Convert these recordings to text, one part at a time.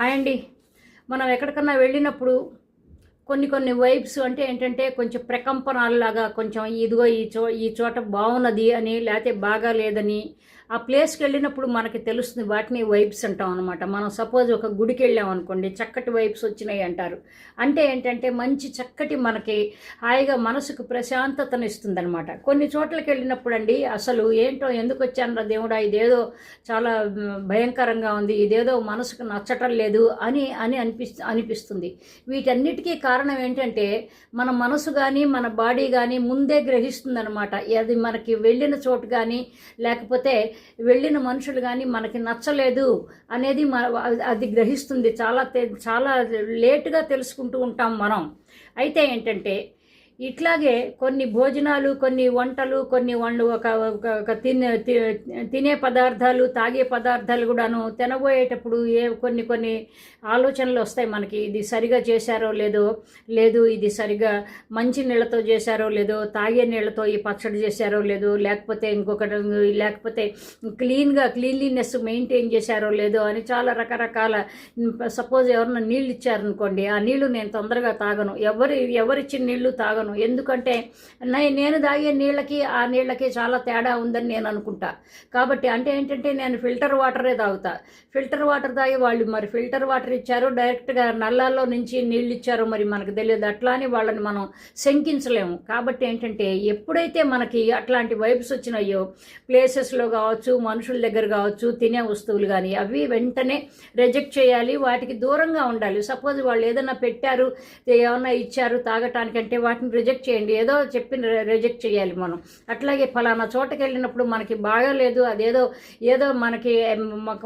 Hi అండి. మనం ఎక్కడికన్నా వెళ్ళినప్పుడు కొన్ని కొన్ని వైబ్స్ అంటే ఏంటంటే కొంచెం ప్రకంపనాలలాగా కొంచెం ఇదిగో ఈ చో ఈ చోట బాగున్నది అని లేకపోతే బాగా లేదని ఆ ప్లేస్కి వెళ్ళినప్పుడు మనకి తెలుస్తుంది వాటిని వైబ్స్ అంటాం అనమాట మనం సపోజ్ ఒక గుడికి వెళ్ళాం అనుకోండి చక్కటి వైబ్స్ వచ్చినాయి అంటారు. అంటే ఏంటంటే మంచి చక్కటి మనకి హాయిగా మనసుకు ప్రశాంతతను ఇస్తుందనమాట కొన్ని చోట్లకి వెళ్ళినప్పుడు అండి అసలు ఏంటో ఎందుకు వచ్చాను దేవుడా ఇదేదో చాలా భయంకరంగా ఉంది ఇదేదో మనసుకు నచ్చటం లేదు అని అని అనిపిస్తు అనిపిస్తుంది. వీటన్నిటికీ కారణం ఏంటంటే మన మనసు కానీ మన బాడీ కానీ ముందే గ్రహిస్తుంది అనమాట అది మనకి వెళ్ళిన చోటు కానీ లేకపోతే వెళ్ళిన మనుషులు కానీ మనకి నచ్చలేదు అనేది మన అది గ్రహిస్తుంది. చాలా చాలా లేటుగా తెలుసుకుంటూ ఉంటాం మనం. అయితే ఏంటంటే ఇట్లాగే కొన్ని భోజనాలు కొన్ని వంటలు కొన్ని వండు ఒక ఒక- తినే తి- తినే పదార్థాలు తాగే పదార్థాలు కూడాను తినబోయేటప్పుడు ఏ కొన్ని కొన్ని ఆలోచనలు వస్తాయి మనకి. ఇది సరిగా చేశారో లేదో లేదు ఇది సరిగా మంచి నీళ్ళతో చేశారో లేదో తాగే నీళ్ళతో ఈ పచ్చడి చేశారో లేదో లేకపోతే ఇంకొకటి లేకపోతే క్లీన్గా క్లీన్లీనెస్ మెయింటైన్ చేశారో లేదో అని చాలా రకరకాల సపోజ్ ఎవరన్నా నీళ్ళు ఇచ్చారనుకోండి ఆ నీళ్ళు నేను తొందరగా తాగను. ఎవరు ఎవరిచ్చిన నీళ్ళు తాగను. ఎందుకంటే నేను తాగే నీళ్ళకి ఆ నీళ్ళకి చాలా తేడా ఉందని నేను అనుకుంటా. కాబట్టి అంటే ఏంటంటే నేను ఫిల్టర్ వాటరే తాగుతా. ఫిల్టర్ వాటర్ తాగి వాళ్ళు మరి ఫిల్టర్ వాటర్ ఇచ్చారో డైరెక్ట్గా నల్లాల్లో నుంచి నీళ్ళు ఇచ్చారో మరి మనకు తెలియదు. అట్లా అని వాళ్ళని మనం శంకించలేము. కాబట్టి ఏంటంటే ఎప్పుడైతే మనకి అట్లాంటి వైబ్స్ వచ్చినాయో ప్లేసెస్లో కావచ్చు మనుషుల దగ్గర కావచ్చు తినే వస్తువులు కానీ అవి వెంటనే రిజెక్ట్ చేయాలి. వాటికి దూరంగా ఉండాలి. సపోజ్ వాళ్ళు ఏదైనా పెట్టారు ఏమన్నా ఇచ్చారు తాగటానికంటే వాటిని రిజెక్ట్ చేయండి. ఏదో చెప్పి రిజెక్ట్ చేయాలి మనం. అట్లాగే ఫలానా చోటకి వెళ్ళినప్పుడు మనకి బాగోలేదు అదేదో ఏదో మనకి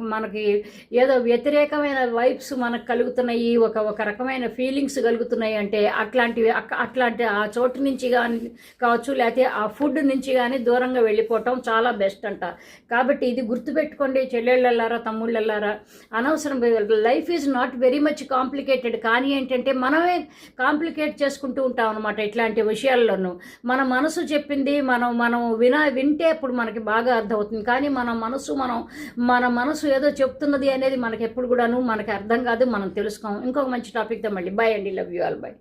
మనకి ఏదో వ్యతిరేకమైన వైబ్స్ మనకు కలుగుతున్నాయి. ఒక ఒక రకమైన ఫీలింగ్స్ కలుగుతున్నాయి అంటే అట్లాంటివి అక్క- అట్లాంటి ఆ చోటు నుంచి కానీ కావచ్చు లేకపోతే ఆ ఫుడ్ నుంచి కానీ దూరంగా వెళ్ళిపోవటం చాలా బెస్ట్ అంట. కాబట్టి ఇది గుర్తుపెట్టుకోండి చెల్లెళ్ళారా తమ్ముళ్ళల్లారా. అనవసరం life is not very much complicated. కానీ ఏంటంటే మనమే కాంప్లికేట్ చేసుకుంటూ ఉంటాం అనమాట ఇట్లా ఇలాంటి విషయాల్లోనూ మన మనసు చెప్పింది మనం మనం విన వింటే అప్పుడు మనకి బాగా అర్థమవుతుంది. కానీ మన మనసు మనం మన మనసు ఏదో చెప్తున్నది అనేది మనకి ఎప్పుడు కూడాను మనకి అర్థం కాదు మనం తెలుసుకోం. ఇంకొక మంచి టాపిక్తో మళ్ళీ బాయ్ అండి. Love you all bye